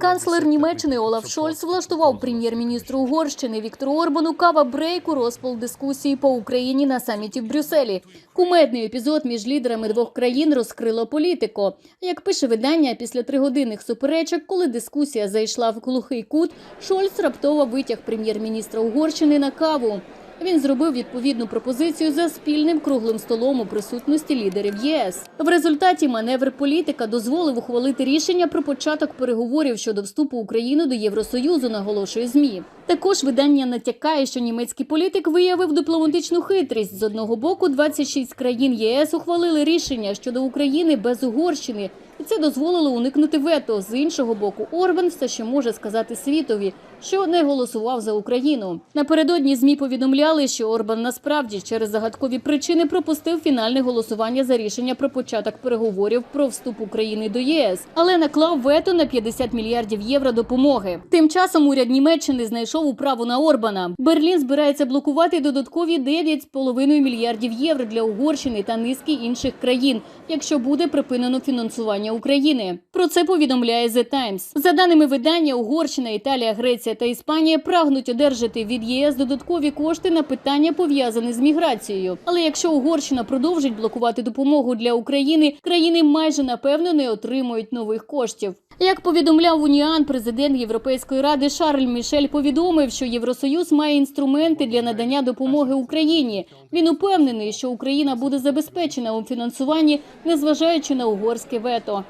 Канцлер Німеччини Олаф Шольц влаштував прем'єр-міністру Угорщини Віктору Орбану кава брейк у розпал дискусії по Україні на саміті в Брюсселі. Кумедний епізод між лідерами двох країн розкрило політико. Як пише видання, після тригодинних суперечок, коли дискусія зайшла в глухий кут, Шольц раптово витяг прем'єр-міністра Угорщини на каву. Він зробив відповідну пропозицію за спільним круглим столом у присутності лідерів ЄС. В результаті маневр політика дозволив ухвалити рішення про початок переговорів щодо вступу України до Євросоюзу, наголошує змі. Також видання натякає, що німецький політик виявив дипломатичну хитрість. З одного боку, 26 країн ЄС ухвалили рішення щодо України без Угорщини, і це дозволило уникнути вето. З іншого боку, Орбан все ще може сказати світові, що не голосував за Україну. Напередодні змі повідомляли, що Орбан насправді через загадкові причини пропустив фінальне голосування за рішення про початок переговорів про вступ України до єС, але наклав вето на 50 мільярдів євро допомоги. Тим часом уряд Німеччини знайшов управу на Орбана. Берлін збирається блокувати додаткові 9,5 мільярдів євро для Угорщини та низки інших країн, якщо буде припинено фінансування України. Про це повідомляє The Times. За даними видання, Угорщина, Італія, Греція та Іспанія прагнуть одержати від ЄС додаткові кошти на питання пов'язані з міграцією. Але якщо Угорщина продовжить блокувати допомогу для України, країни майже напевно не отримують нових коштів. Як повідомляв Уніан, президент Європейської ради Шарль Мішель повідомив, що Євросоюз має інструменти для надання допомоги Україні. Він упевнений, що Україна буде забезпечена у фінансуванні, незважаючи на угорське вето.